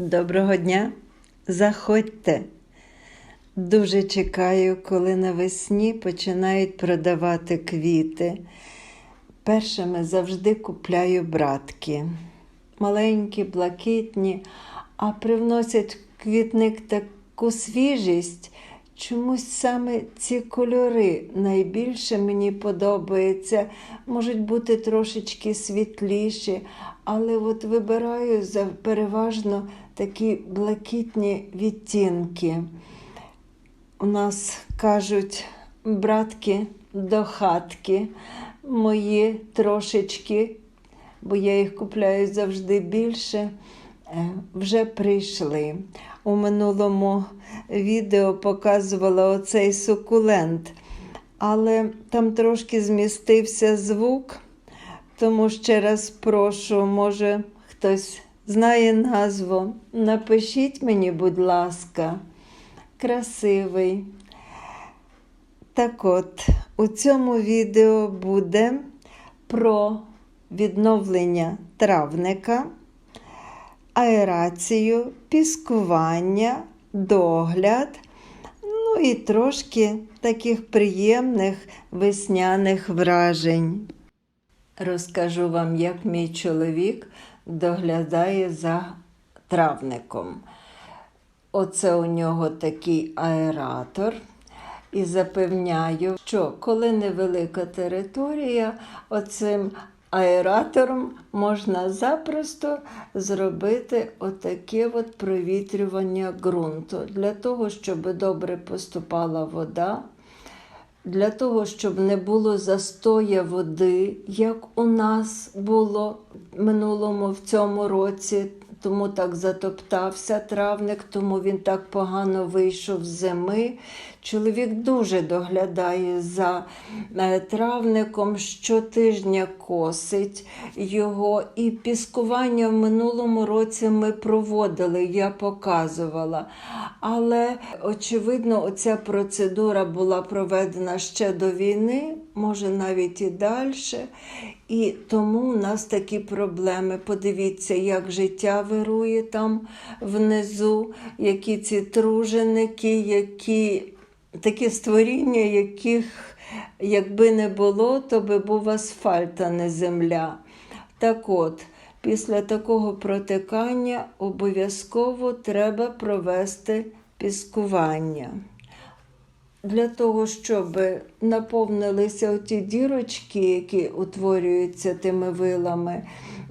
Доброго дня! Заходьте! Дуже чекаю, коли навесні починають продавати квіти. Першими завжди купляю братки. Маленькі, блакитні, а привносять квітник таку свіжість. Чомусь саме ці кольори найбільше мені подобаються. Можуть бути трошечки світліші, але от вибираю за переважно такі блакитні відтінки. У нас кажуть братки до хатки, мої трошечки, бо я їх купляю завжди більше, вже прийшли. У минулому відео показувала оцей сукулент, але там трошки змістився звук, тому ще раз прошу, може хтось знає назву. Напишіть мені, будь ласка, красивий. Так от, у цьому відео буде про відновлення травника, аерацію, піскування, догляд, ну і трошки таких приємних весняних вражень. Розкажу вам, як мій чоловік доглядає за травником. Оце у нього такий аератор. І запевняю, що коли невелика територія, оцим аератором можна запросто зробити отаке от провітрювання ґрунту для того, щоб добре поступала вода. Для того, щоб не було застоя води, як у нас було минулому в цьому році, тому так затоптався травник, тому він так погано вийшов з зими. Чоловік дуже доглядає за е, травником, щотижня косить його. І піскування в минулому році ми проводили, я показувала. Але, очевидно, оця процедура була проведена ще до війни, може навіть і далі. І тому у нас такі проблеми. Подивіться, як життя вирує там внизу, які ці труженики, які такі створіння, яких, якби не було, то би був асфальт, а не земля. Так от, після такого протикання обов'язково треба провести піскування. Для того, щоб наповнилися ті дірочки, які утворюються тими вилами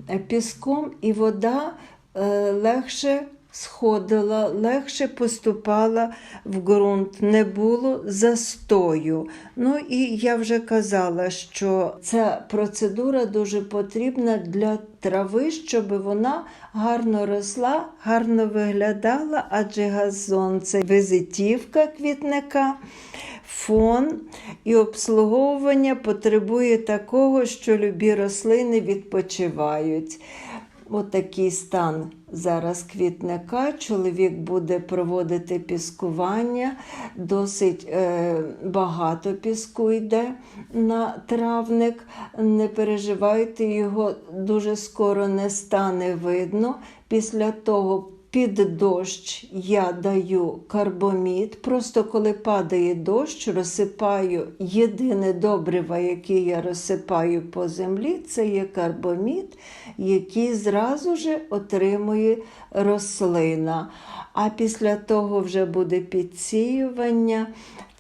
е, піском, і вода е, легше сходила, легше поступала в ґрунт, не було застою. Ну і я вже казала, що ця процедура дуже потрібна для трави, щоб вона гарно росла, гарно виглядала, адже газон це визитівка квітника. Фон і обслуговування потребує такого, що любі рослини відпочивають. Отакий стан зараз квітника. Чоловік буде проводити піскування, досить е, багато піску йде на травник. Не переживайте, його дуже скоро не стане видно. Після того під дощ я даю карбомід. Просто коли падає дощ, розсипаю єдине добриво, яке я розсипаю по землі, це є карбомід, який зразу ж отримує рослина. А після того вже буде підсіювання.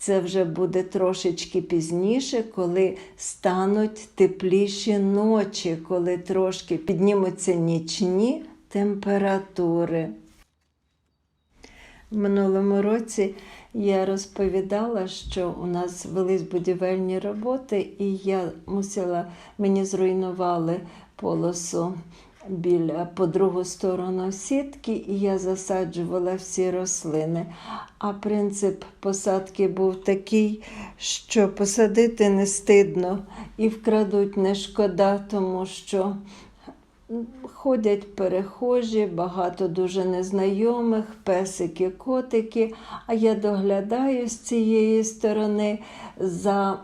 Це вже буде трошечки пізніше, коли стануть тепліші ночі, коли трошки піднімуться нічні температури. В минулому році я розповідала, що у нас велись будівельні роботи, і я мусила, мені зруйнували полосу біля по другу сторону сітки, і я засаджувала всі рослини. А принцип посадки був такий, що посадити не стидно і вкрадуть не шкода, тому що Ходять перехожі, багато дуже незнайомих, песики, котики. А я доглядаю з цієї сторони за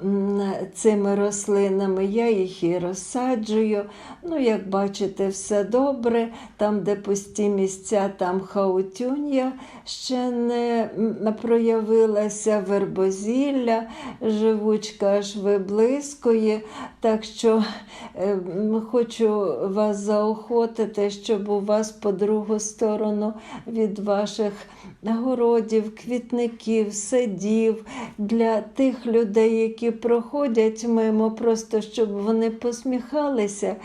цими рослинами. Я їх і розсаджую. Ну, як бачите, все добре. Там, де пусті місця, там хаутюнія ще не проявилася, вербозілля, живучка аж виблискує. Так що е, хочу вас заохотити, щоб у вас по другу сторону від ваших городів, квітників, садів для тих людей, які проходять мимо, просто щоб вони посміхалися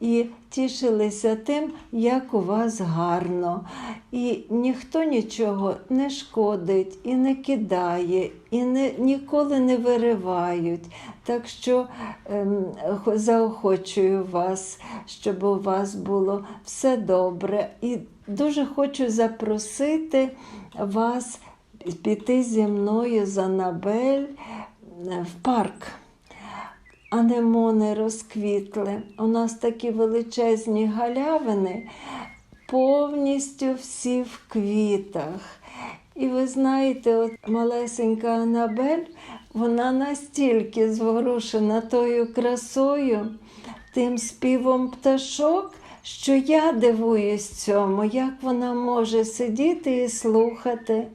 і тішилися тим, як у вас гарно. І ніхто нічого не шкодить і не кидає, і не, ніколи не виривають. Так що ем, заохочую вас, щоб у вас було все добре. І дуже хочу запросити вас піти зі мною з Анабель е, в парк. Анемони розквітли. У нас такі величезні галявини, повністю всі в квітах. І ви знаєте, от малесенька Анабель, вона настільки зворушена тою красою, тим співом пташок, що я дивуюсь цьому, як вона може сидіти і слухати,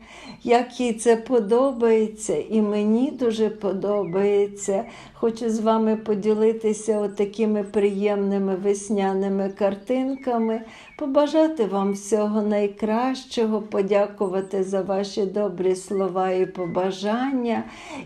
як їй це подобається, і мені дуже подобається. Хочу з вами поділитися отакими приємними весняними картинками, побажати вам всього найкращого, подякувати за ваші добрі слова і побажання.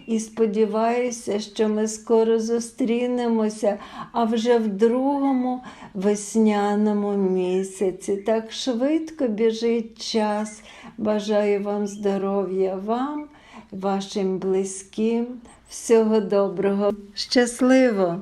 І сподіваюся, що ми скоро зустрінемося, а вже в другому весняному місяці. Так швидко біжить час. Бажаю вам здоров'я вам, вашим близьким. Всього доброго. Щасливо!